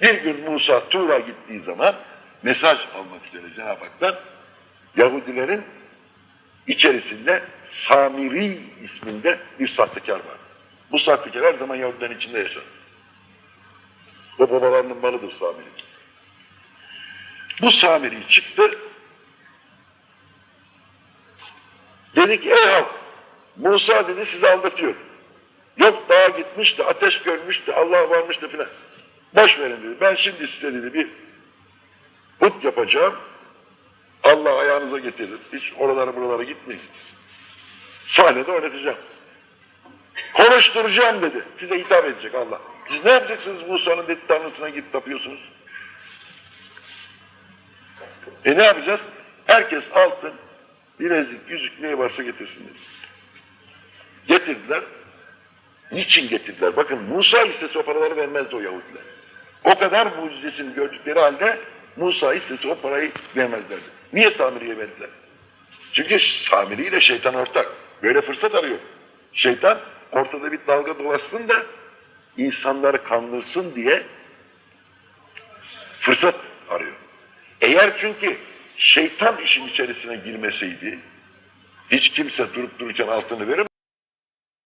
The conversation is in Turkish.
Bir gün Musa Tuğra gittiği zaman mesaj almak üzere Cenab-ı Hak'tan Yahudilerin içerisinde Samiri isminde bir sahtekar var. Bu sahtekar her zaman Yahudilerin içinde yaşar. O babalarının malıdır Samiri. Bu Samiri çıktı. Dedi ki ey halk Musa dedi sizi aldatıyor. Yok dağa gitmiş de ateş görmüş de Allah varmış da filan. Boş verin dedi. Ben şimdi dedi bir put yapacağım. Allah ayağınıza getirir. Hiç oralara buralara gitmeyin. Sahnede oynatacağım. Konuşturacağım dedi. Size hitap edecek Allah. Siz ne yapacaksınız Musa'nın dedi tanrısına gidip tapıyorsunuz? E ne yapacağız? Herkes altın, bilezik, yüzük ne varsa getirsin dedi. Getirdiler. Niçin getirdiler? Bakın Musa istese o paraları vermezdi o Yahudiler. O kadar mucizesini gördükleri halde Musa istese o parayı vermezlerdi. Niye Samiri'ye verdiler? Çünkü Samiri ile şeytan ortak. Böyle fırsat arıyor. Şeytan ortada bir dalga dolaşsın da insanları kandırsın diye fırsat arıyor. Eğer çünkü şeytan işin içerisine girmeseydi hiç kimse durup dururken altını verir?